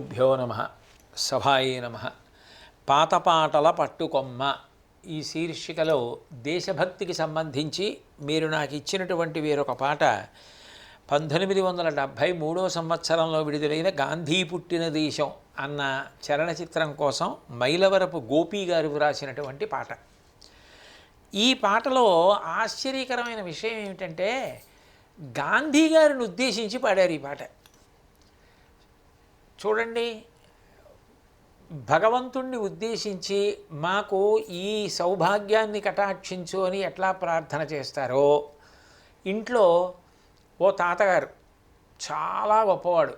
గురుభ్యో నమ సభాయే నమ. పాతపాటల పట్టుకొమ్మ. ఈ శీర్షికలో దేశభక్తికి సంబంధించి మీరు నాకు ఇచ్చినటువంటి వేరొక పాట. పంతొమ్మిది వందల డెబ్భై మూడో సంవత్సరంలో విడుదలైన గాంధీ పుట్టిన దేశం అన్న చలనచిత్రం కోసం మైలవరపు గోపి గారు వ్రాసినటువంటి పాట. ఈ పాటలో ఆశ్చర్యకరమైన విషయం ఏమిటంటే గాంధీ గారిని ఉద్దేశించి పాడారు ఈ పాట. చూడండి భగవంతుణ్ణి ఉద్దేశించి మాకు ఈ సౌభాగ్యాన్ని కటాక్షించు అని ఎట్లా ప్రార్థన చేస్తారో ఇంట్లో ఓ తాతగారు చాలా గొప్పవాడు.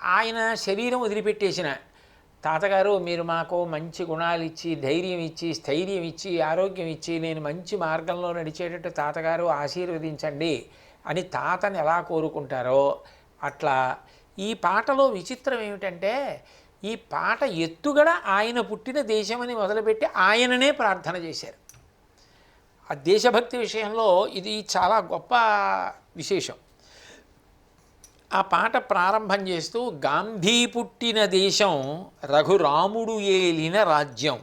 ఆయన శరీరం వదిలిపెట్టేసిన తాతగారు మీరు మాకు మంచి గుణాలు ఇచ్చి ధైర్యం ఇచ్చి స్థైర్యం ఇచ్చి ఆరోగ్యం ఇచ్చి నేను మంచి మార్గంలో నడిచేటట్టు తాతగారు ఆశీర్వదించండి అని తాతని ఎలా కోరుకుంటారో అట్లా ఈ పాటలో విచిత్రం ఏమిటంటే ఈ పాట ఎత్తుగడ ఆయన పుట్టిన దేశమని మొదలుపెట్టి ఆయననే ప్రార్థన చేశారు. ఆ దేశభక్తి విషయంలో ఇది చాలా గొప్ప విశేషం. ఆ పాట ప్రారంభం చేస్తూ గాంధీ పుట్టిన దేశం రఘురాముడు ఏలిన రాజ్యం.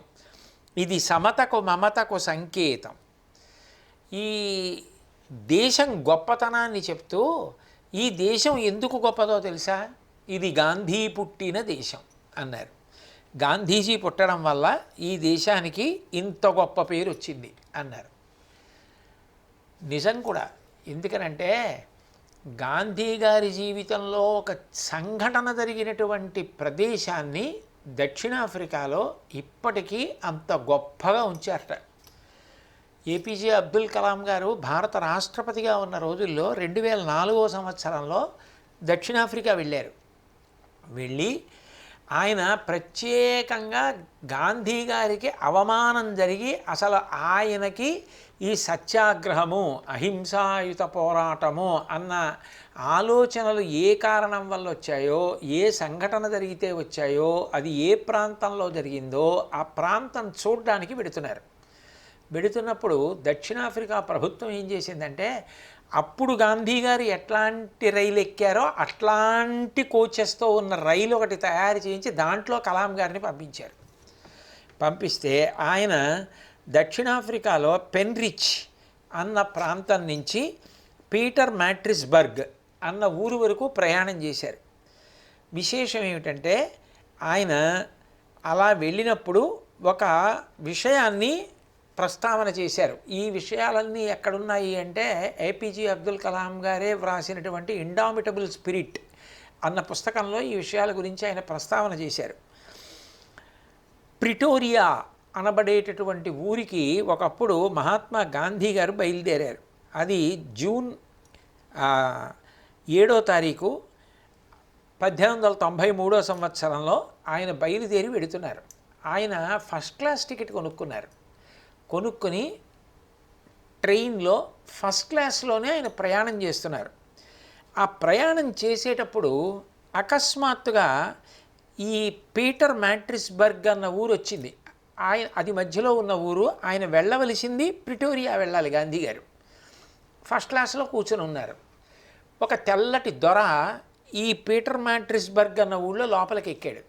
ఇది సమతకు మమతకు సంకేతం. ఈ దేశం గొప్పతనాన్ని చెప్తూ ఈ దేశం ఎందుకు గొప్పదో తెలుసా? ఇది గాంధీ పుట్టిన దేశం అన్నారు. గాంధీజీ పుట్టడం వల్ల ఈ దేశానికి ఇంత గొప్ప పేరు వచ్చింది అన్నారు. నిజం కూడా. ఎందుకనంటే గాంధీ గారి జీవితంలో ఒక సంఘటన జరిగినటువంటి ప్రదేశాన్ని దక్షిణాఫ్రికాలో ఇప్పటికీ అంత గొప్పగా ఉంచారట. ఏపీజే అబ్దుల్ కలాం గారు భారత రాష్ట్రపతిగా ఉన్న రోజుల్లో రెండు వేల నాలుగో సంవత్సరంలో దక్షిణాఫ్రికా వెళ్ళారు. వెళ్ళి ఆయన ప్రత్యేకంగా గాంధీ గారికి అవమానం జరిగి అసలు ఆయనకి ఈ సత్యాగ్రహము అహింసాయుత పోరాటము అన్న ఆలోచనలు ఏ కారణం వల్ల వచ్చాయో ఏ సంఘటన జరిగితే వచ్చాయో అది ఏ ప్రాంతంలో జరిగిందో ఆ ప్రాంతం చూడడానికి పెడుతున్నారు. పెడుతున్నప్పుడు దక్షిణాఫ్రికా ప్రభుత్వం ఏం చేసిందంటే అప్పుడు గాంధీ గారు ఎట్లాంటి రైలు ఎక్కారో అట్లాంటి కోచెస్తో ఉన్న రైలు ఒకటి తయారు చేయించి దాంట్లో కలాం గారిని పంపించారు. పంపిస్తే ఆయన దక్షిణాఫ్రికాలో పెన్రిచ్ అన్న ప్రాంతం నుంచి పీటర్ మ్యాట్రిస్బర్గ్ అన్న ఊరు వరకు ప్రయాణం చేశారు. విశేషం ఏమిటంటే ఆయన అలా వెళ్ళినప్పుడు ఒక విషయాన్ని ప్రస్తావన చేశారు. ఈ విషయాలన్నీ ఎక్కడున్నాయి అంటే ఏపీజే అబ్దుల్ కలాం గారే వ్రాసినటువంటి ఇండామిటబుల్ స్పిరిట్ అన్న పుస్తకంలో ఈ విషయాల గురించి ఆయన ప్రస్తావన చేశారు. ప్రిటోరియా అనబడేటటువంటి ఊరికి ఒకప్పుడు మహాత్మా గాంధీ గారు బయలుదేరారు. అది జూన్ ఏడో తారీఖు పద్దెనిమిది వందల తొంభై మూడో సంవత్సరంలో ఆయన బయలుదేరి వెడుతున్నారు. ఆయన ఫస్ట్ క్లాస్ టికెట్ కొనుక్కున్నారు. కొనుక్కొని ట్రైన్లో ఫస్ట్ క్లాస్లోనే ఆయన ప్రయాణం చేస్తున్నారు. ఆ ప్రయాణం చేసేటప్పుడు అకస్మాత్తుగా ఈ పీటర్ మ్యాట్రిస్బర్గ్ అన్న ఊరు వచ్చింది. ఆయన అది మధ్యలో ఉన్న ఊరు ఆయన వెళ్ళవలసింది ప్రిటోరియా వెళ్ళాలి గాంధీ గారు. ఫస్ట్ క్లాస్లో కూర్చొని ఉన్నారు. ఒక తెల్లటి దొర ఈ పీటర్ మ్యాట్రిస్బర్గ్ అన్న ఊళ్ళో లోపలికి ఎక్కాడు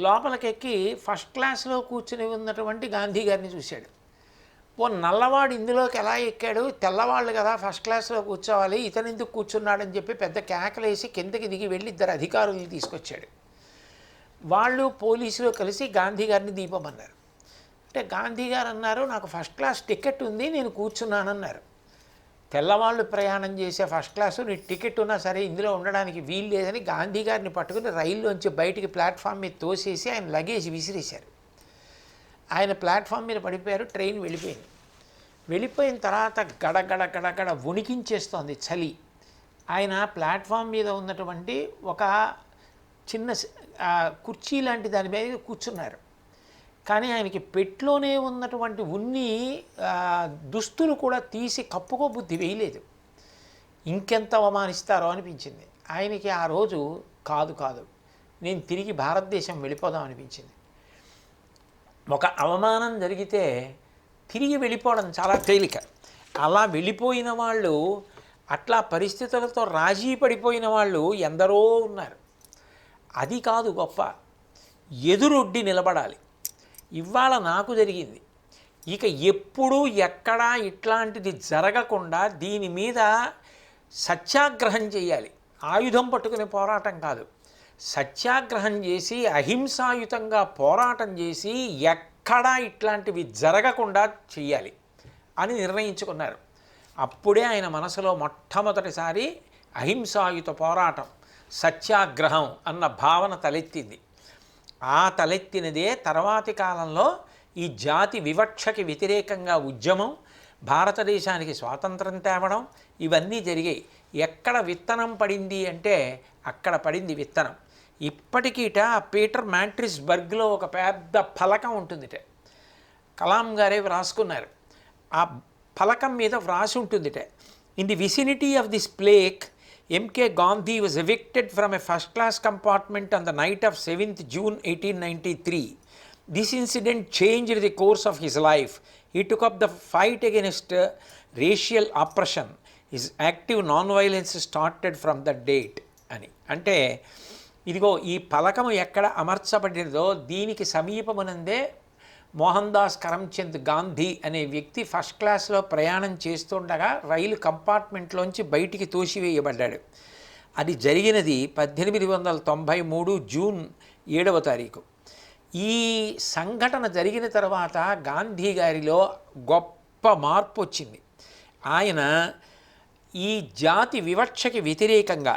లోపలికి ఎక్కి ఫస్ట్ క్లాస్లో కూర్చుని ఉన్నటువంటి గాంధీ గారిని చూశాడు. ఓ నల్లవాడు ఇందులోకి ఎలా ఎక్కాడు? తెల్లవాళ్ళు కదా ఫస్ట్ క్లాస్లో కూర్చోవాలి ఇతను ఎందుకు కూర్చున్నాడని చెప్పి పెద్ద కేకలేసి కిందకి దిగి వెళ్ళి ఇద్దరు అధికారులు తీసుకొచ్చాడు. వాళ్ళు పోలీసులు కలిసి గాంధీ గారిని దీపమన్నారు. అంటే గాంధీ గారు అన్నారు నాకు ఫస్ట్ క్లాస్ టికెట్ ఉంది నేను కూర్చున్నానన్నారు. తెల్లవాళ్ళు ప్రయాణం చేసే ఫస్ట్ క్లాసు నీ టికెట్ ఉన్నా సరే ఇందులో ఉండడానికి వీలు లేదని గాంధీ గారిని పట్టుకుని రైల్లోంచి బయటికి ప్లాట్ఫామ్ మీద తోసేసి ఆయన లగేజ్ విసిరేశారు. ఆయన ప్లాట్ఫామ్ మీద పడిపోయారు ట్రైన్ వెళ్ళిపోయింది. వెళ్ళిపోయిన తర్వాత గడగడ గడగడ వణికించేస్తోంది చలి. ఆయన ప్లాట్ఫామ్ మీద ఉన్నటువంటి ఒక చిన్న కుర్చీ లాంటి దాని మీద కూర్చున్నారు. కానీ ఆయనకి పెట్లోనే ఉన్నటువంటి ఉన్ని దుస్తులు కూడా తీసి కప్పుకో బుద్ధి వేయలేదు. ఇంకెంత అవమానిస్తారో అనిపించింది. ఆయనకి ఆ రోజు కాదు కాదు నేను తిరిగి భారతదేశం వెళ్ళిపోదాం అనిపించింది. ఒక అవమానం జరిగితే తిరిగి వెళ్ళిపోవడం చాలా తేలిక. అలా వెళ్ళిపోయిన వాళ్ళు అట్లా పరిస్థితులతో రాజీ పడిపోయిన వాళ్ళు ఎందరో ఉన్నారు. అది కాదు గొప్ప. ఎదురొడ్డి నిలబడాలి. ఇవాళ నాకు జరిగింది. ఇక ఎప్పుడూ ఎక్కడా ఇట్లాంటిది జరగకుండా దీని మీద సత్యాగ్రహం చేయాలి. ఆయుధం పట్టుకునే పోరాటం కాదు. సత్యాగ్రహం చేసి అహింసాయుతంగా పోరాటం చేసి ఎక్కడా ఇట్లాంటివి జరగకుండా చెయ్యాలి అని నిర్ణయించుకున్నారు. అప్పుడే ఆయన మనసులో మొట్టమొదటిసారి అహింసాయుత పోరాటం సత్యాగ్రహం అన్న భావన తలెత్తింది. ఆ తలెత్తినదే తర్వాతి కాలంలో ఈ జాతి వివక్షకి వ్యతిరేకంగా ఉద్యమం భారతదేశానికి స్వాతంత్రం తేవడం ఇవన్నీ జరిగాయి. ఎక్కడ విత్తనం పడింది అంటే అక్కడ పడింది విత్తనం. ఇప్పటికీట పీటర్ మ్యాంట్రిస్బర్గ్లో ఒక పెద్ద ఫలకం ఉంటుందిట. కలాం గారే వ్రాసుకున్నారు. ఆ ఫలకం మీద వ్రాసి ఉంటుందిట. In the vicinity of this plaque M K Gandhi was evicted from a first class compartment on the night of seventh June eighteen ninety three this incident change the course of his life he took up the fight against racial oppression his active non violence started from the date అని. అంటే ఇదిగో ఈ పలకము ఎక్కడ అమర్చబడినదో దీనికి సమీపమునందే మోహన్ దాస్ కరమ్చంద్ గాంధీ అనే వ్యక్తి first క్లాస్లో ప్రయాణం చేస్తుండగా రైలు కంపార్ట్మెంట్లోంచి బయటికి తోసివేయబడ్డాడు. అది జరిగినది పద్దెనిమిది వందల తొంభై మూడు జూన్ ఏడవ తారీఖు. ఈ సంఘటన జరిగిన తర్వాత గాంధీ గారిలో గొప్ప మార్పు వచ్చింది. ఆయన ఈ జాతి వివక్షకి వ్యతిరేకంగా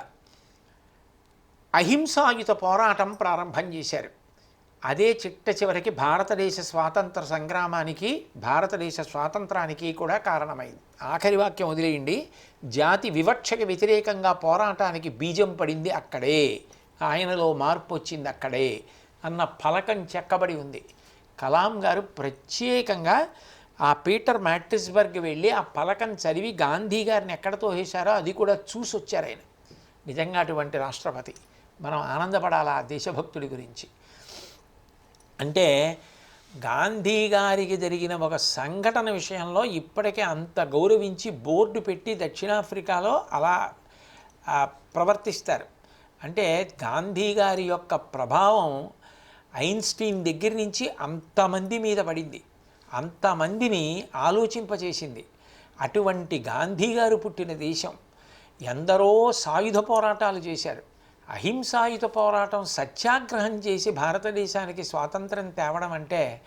అహింసాయుత పోరాటం ప్రారంభం చేశారు. అదే చిట్ట చివరికి భారతదేశ స్వాతంత్ర సంగ్రామానికి భారతదేశ స్వాతంత్రానికి కూడా కారణమైంది. ఆఖరి వాక్యం వదిలేయండి. జాతి వివక్షకి వ్యతిరేకంగా పోరాటానికి బీజం పడింది అక్కడే. ఆయనలో మార్పు వచ్చింది అక్కడే అన్న ఫలకం చెక్కబడి ఉంది. కలాం గారు ప్రత్యేకంగా ఆ పీటర్ మ్యాట్రిస్బర్గ్ వెళ్ళి ఆ పలకం చదివి గాంధీ గారిని ఎక్కడ తోసేశారో అది కూడా చూసొచ్చారు ఆయన. నిజంగా అటువంటి రాష్ట్రపతి. మనం ఆనందపడాలి ఆ దేశభక్తుడి గురించి? అంటే గాంధీ గారికి జరిగిన ఒక సంఘటన విషయంలో ఇప్పటికే అంత గౌరవించి బోర్డు పెట్టి దక్షిణాఫ్రికాలో అలా ప్రవర్తిస్తారు. అంటే గాంధీ గారి యొక్క ప్రభావం ఐన్స్టీన్ దగ్గర నుంచి అంతమంది మీద పడింది. అంతమందిని ఆలోచింపచేసింది అటువంటి గాంధీ గారు పుట్టిన దేశం. ఎందరో సాయుధ పోరాటాలు చేశారు. అహింసాయుత పోరాటం సత్యాగ్రహం చేసి భారతదేశానికి స్వాతంత్రం తేవడం అంటే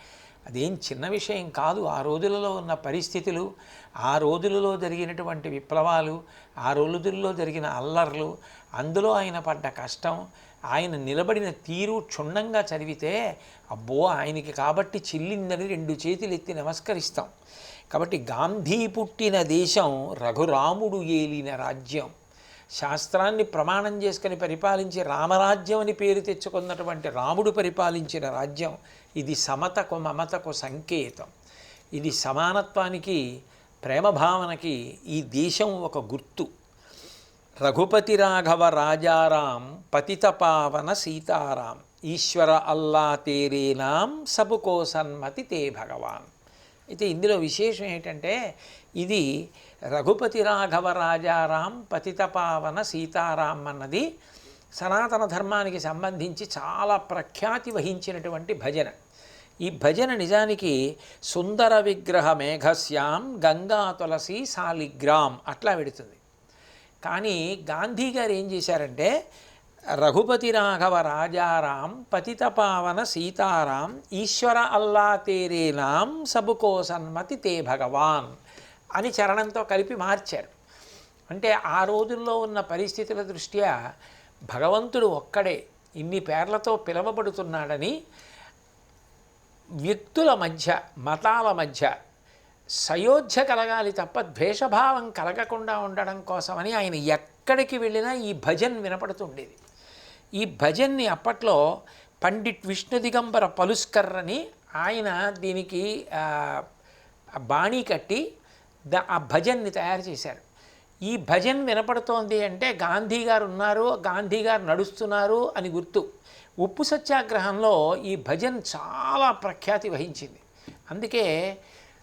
అదేం చిన్న విషయం కాదు. ఆ రోజులలో ఉన్న పరిస్థితులు ఆ రోజులలో జరిగినటువంటి విప్లవాలు ఆ రోజుల్లో జరిగిన అల్లర్లు అందులో ఆయన పడ్డ కష్టం ఆయన నిలబడిన తీరు క్షుణ్ణంగా చదివితే అబ్బో ఆయనకి కాబట్టి చిల్లిందని రెండు చేతులు ఎత్తి నమస్కరిస్తాం. కాబట్టి గాంధీ పుట్టిన దేశం రఘురాముడు ఏలిన రాజ్యం. శాస్త్రాన్ని ప్రమాణం చేసుకుని పరిపాలించి రామరాజ్యం అని పేరు తెచ్చుకున్నటువంటి రాముడు పరిపాలించిన రాజ్యం. ఇది సమతకు మమతకు సంకేతం. ఇది సమానత్వానికి ప్రేమ భావనకి ఈ దేశం ఒక గుర్తు. రఘుపతి రాఘవ రాజారాం పతిత పావన సీతారాం ఈశ్వర అల్లా తేరే నాం సబుకో సన్మతి తే భగవాన్. అయితే ఇందులో విశేషం ఏంటంటే ఇది రఘుపతి రాఘవ రాజారాం పతితపావన సీతారాం అన్నది సనాతన ధర్మానికి సంబంధించి చాలా ప్రఖ్యాతి వహించినటువంటి భజన. ఈ భజన నిజానికి సుందర విగ్రహ మేఘశ్యాం గంగా తులసి సాలిగ్రామ్ అట్లా పెడుతుంది కానీ గాంధీ గారు ఏం చేశారంటే రఘుపతి రాఘవ రాజారాం పతిత పావన సీతారాం ఈశ్వర అల్లా తేరే నాం సబుకో సన్మతి తే భగవాన్ అని చరణంతో కలిపి మార్చారు అంటే ఆ రోజుల్లో ఉన్న పరిస్థితుల దృష్ట్యా భగవంతుడు ఒక్కడే ఇన్ని పేర్లతో పిలవబడుతున్నాడని వ్యక్తుల మధ్య మతాల మధ్య సయోధ్య కలగాలి తప్ప ద్వేషభావం కలగకుండా ఉండడం కోసమని ఆయన ఎక్కడికి వెళ్ళినా ఈ భజన్ వినపడుతుండేది. ఈ భజన్ని అప్పట్లో పండిట్ విష్ణు దిగంబర పలుస్కర్ అని ఆయన దీనికి బాణీ కట్టి ద ఆ భజన్ని తయారు చేశారు. ఈ భజన్ వినపడుతోంది అంటే గాంధీ గారు ఉన్నారు గాంధీ గారు నడుస్తున్నారు అని గుర్తు. ఉప్పు సత్యాగ్రహంలో ఈ భజన్ చాలా ప్రఖ్యాతి వహించింది. అందుకే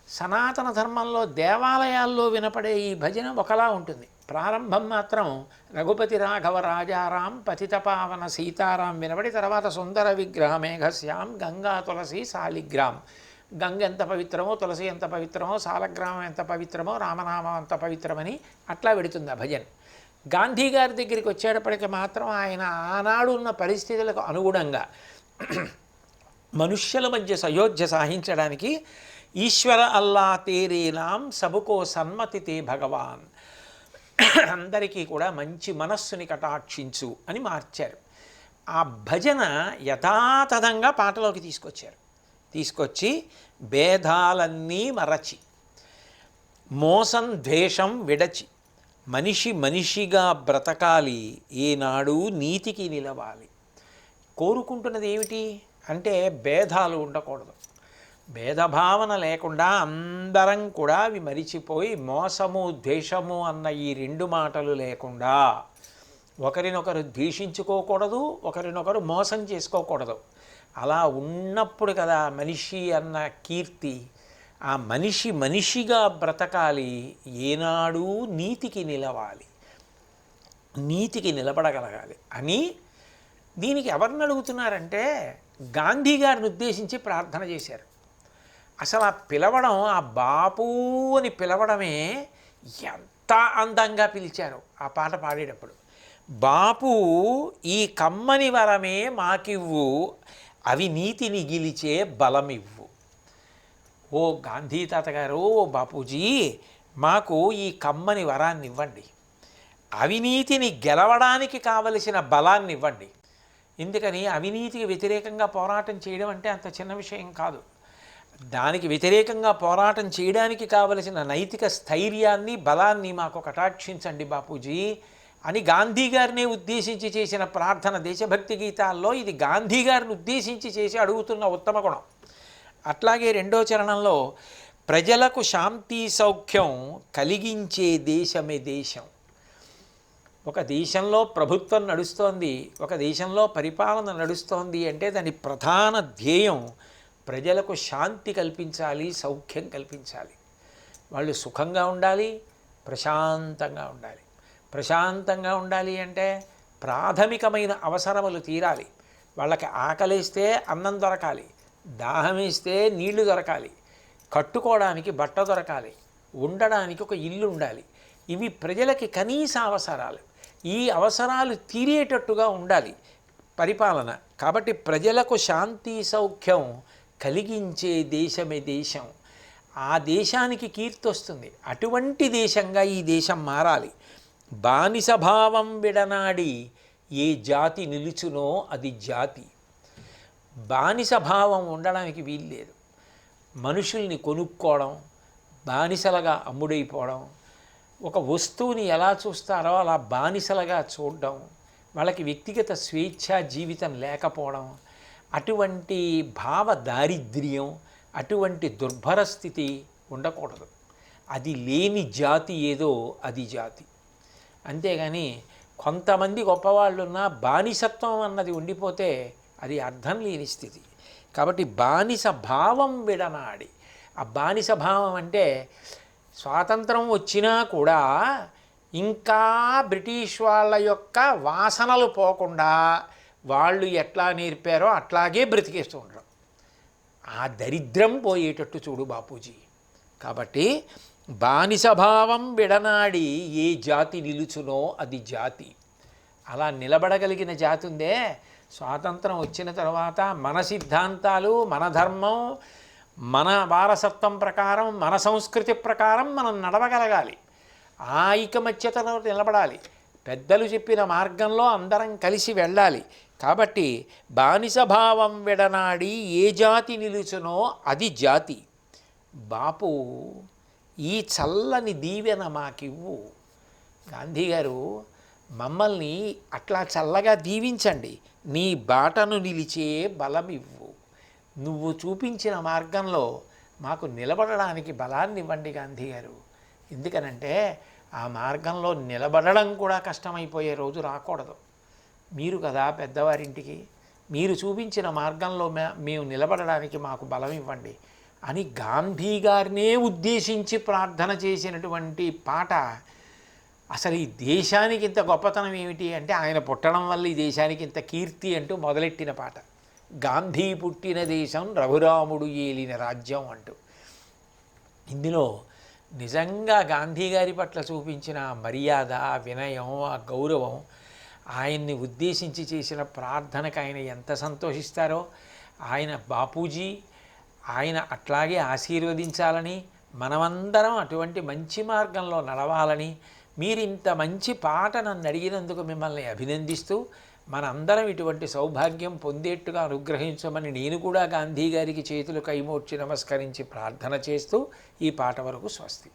సనాతన ధర్మంలో దేవాలయాల్లో వినపడే ఈ భజన ఒకలా ఉంటుంది. ప్రారంభం మాత్రం రఘుపతి రాఘవ రాజారాం పతితపావన సీతారాం వినబడి తర్వాత సుందర విగ్రహ మేఘశ్యాం గంగా తులసి శాలిగ్రామ్ గంగ ఎంత పవిత్రమో తులసి ఎంత పవిత్రమో సాలగ్రామం ఎంత పవిత్రమో రామనామం ఎంత పవిత్రమని అట్లా పెడుతుంది ఆ భజన్. గాంధీ గారి దగ్గరికి వచ్చేటప్పటికి మాత్రం ఆయన ఆనాడు ఉన్న పరిస్థితులకు అనుగుణంగా మనుష్యుల మధ్య సయోధ్య సాధించడానికి ఈశ్వర అల్లా తేరేనాం సబుకో సన్మతి తే భగవాన్. అందరికీ కూడా మంచి మనస్సుని కటాక్షించు అని మార్చారు. ఆ భజన యథాతథంగా పాటలోకి తీసుకొచ్చారు. తీసుకొచ్చి భేదాలన్నీ మరచి మోసం ద్వేషం విడచి మనిషి మనిషిగా బ్రతకాలి ఈనాడు నీతికి నిలవాలి. కోరుకుంటున్నది ఏమిటి అంటే భేదాలు ఉండకూడదు. భేదభావన లేకుండా అందరం కూడా అవి మరిచిపోయి మోసము ద్వేషము అన్న ఈ రెండు మాటలు లేకుండా ఒకరినొకరు ద్వేషించుకోకూడదు ఒకరినొకరు మోసం చేసుకోకూడదు. అలా ఉన్నప్పుడు కదా మనిషి అన్న కీర్తి ఆ మనిషి మనిషిగా బ్రతకాలి ఏనాడు నీతికి నిలవాలి నీతికి నిలబడగలగాలి అని దీనికి ఎవరిని అడుగుతున్నారంటే గాంధీ గారిని ఉద్దేశించి ప్రార్థన చేశారు. అసలు ఆ పిలవడం ఆ బాపు అని పిలవడమే ఎంత అందంగా పిలిచారు ఆ పాట పాడేటప్పుడు. బాపు ఈ కమ్మని వరమే మాకివ్వు అవినీతిని గిలిచే బలమివ్వు. ఓ గాంధీ తాతగారు ఓ బాపూజీ మాకు ఈ కమ్మని వరాన్ని ఇవ్వండి అవినీతిని గెలవడానికి కావలసిన బలాన్ని ఇవ్వండి ఎందుకని అవినీతికి వ్యతిరేకంగా పోరాటం చేయడం అంటే అంత చిన్న విషయం కాదు. దానికి వ్యతిరేకంగా పోరాటం చేయడానికి కావలసిన నైతిక స్థైర్యాన్ని బలాన్ని మాకు కటాక్షించండి బాపూజీ. అని గాంధీ గారిని ఉద్దేశించి చేసిన ప్రార్థన దేశభక్తి గీతాల్లో ఇది గాంధీ గారిని ఉద్దేశించి చేసి అడుగుతున్న ఉత్తమ గుణం. అట్లాగే రెండో చరణంలో ప్రజలకు శాంతి సౌఖ్యం కలిగించే దేశమే దేశం. ఒక దేశంలో ప్రభుత్వం నడుస్తోంది ఒక దేశంలో పరిపాలన నడుస్తోంది అంటే దాని ప్రధాన ధ్యేయం ప్రజలకు శాంతి కల్పించాలి సౌఖ్యం కల్పించాలి. వాళ్ళు సుఖంగా ఉండాలి ప్రశాంతంగా ఉండాలి. ప్రశాంతంగా ఉండాలి అంటే ప్రాథమికమైన అవసరములు తీరాలి. వాళ్ళకి ఆకలిస్తే అన్నం దొరకాలి దాహమేస్తే నీళ్ళు దొరకాలి కట్టుకోవడానికి బట్ట దొరకాలి ఉండడానికి ఒక ఇల్లు ఉండాలి. ఇవి ప్రజలకి కనీస అవసరాలు. ఈ అవసరాలు తీరేటట్టుగా ఉండాలి పరిపాలన. కాబట్టి ప్రజలకు శాంతి సౌఖ్యం కలిగించే దేశమే దేశం. ఆ దేశానికి కీర్తి వస్తుంది అటువంటి దేశంగా ఈ దేశం మారాలి. బానిసభావం విడనాడి ఏ జాతి నిలుచునో అది జాతి. బానిసభావం ఉండడానికి వీల్లేదు. మనుషుల్ని కొనుక్కోవడం బానిసలుగా అమ్ముడైపోవడం ఒక వస్తువుని ఎలా చూస్తారో అలా బానిసలుగా చూడడం వాళ్ళకి వ్యక్తిగత స్వేచ్ఛ జీవితం లేకపోవడం అటువంటి భావ దారిద్ర్యం అటువంటి దుర్భర స్థితి ఉండకూడదు. అది లేని జాతి ఏదో అది జాతి. అంతేగాని కొంతమంది గొప్పవాళ్ళున్నా బానిసత్వం అన్నది ఉండిపోతే అది అర్థం లేని స్థితి. కాబట్టి బానిస భావం విడనాడి. ఆ బానిస భావం అంటే స్వాతంత్రం వచ్చినా కూడా ఇంకా బ్రిటిష్ వాళ్ళ యొక్క వాసనలు పోకుండా వాళ్ళు ఎట్లా నేర్పారో అట్లాగే బ్రతికేస్తూ ఉండడం ఆ దరిద్రం పోయేటట్టు చూడు బాపూజీ. కాబట్టి బానిసభావం విడనాడి ఏ జాతి నిలుచునో అది జాతి. అలా నిలబడగలిగిన జాతి ఉందే స్వాతంత్రం వచ్చిన తర్వాత మన సిద్ధాంతాలు మన ధర్మం మన వారసత్వం ప్రకారం మన సంస్కృతి ప్రకారం మనం నడవగలగాలి. ఆ ఐకమత్యతలో నిలబడాలి. పెద్దలు చెప్పిన మార్గంలో అందరం కలిసి వెళ్ళాలి. కాబట్టి బానిసభావం విడనాడి ఏ జాతి నిలుచునో అది జాతి. బాపు ఈ చల్లని దీవెన మాకివ్వు. గాంధీ గారు మమ్మల్ని అట్లా చల్లగా దీవించండి. నీ బాటను నిలిచే బలమివ్వు. నువ్వు చూపించిన మార్గంలో మాకు నిలబడడానికి బలాన్ని ఇవ్వండి గాంధీ గారు. ఎందుకనంటే ఆ మార్గంలో నిలబడడం కూడా కష్టమైపోయే రోజు రాకూడదు. మీరు కదా పెద్దవారింటికి మీరు చూపించిన మార్గంలో మే- మేము నిలబడడానికి మాకు బలం ఇవ్వండి అని గాంధీ గారినే ఉద్దేశించి ప్రార్థన చేసినటువంటి పాట అసలు ఈ దేశానికి ఇంత గొప్పతనం ఏమిటి అంటే ఆయన పుట్టడం వల్ల ఈ దేశానికి ఇంత కీర్తి అంటూ మొదలెట్టిన పాట. గాంధీ పుట్టిన దేశం రఘురాముడు ఏలిన రాజ్యం అంటూ. ఇందులో నిజంగా గాంధీ గారి పట్ల చూపించిన మర్యాద వినయం ఆ గౌరవం ఆయన్ని ఉద్దేశించి చేసిన ప్రార్థనకు ఆయన ఎంత సంతోషిస్తారో ఆయన బాపూజీ ఆయన అట్లాగే ఆశీర్వదించాలని మనమందరం అటువంటి మంచి మార్గంలో నడవాలని మీరు ఇంత మంచి పాట నన్ను అడిగినందుకు మిమ్మల్ని అభినందిస్తూ మనందరం ఇటువంటి సౌభాగ్యం పొందేట్టుగా అనుగ్రహించమని నేను కూడా గాంధీ గారికి చేతులు కైమోడ్చి నమస్కరించి ప్రార్థన చేస్తూ ఈ పాట వరకు స్వస్తి.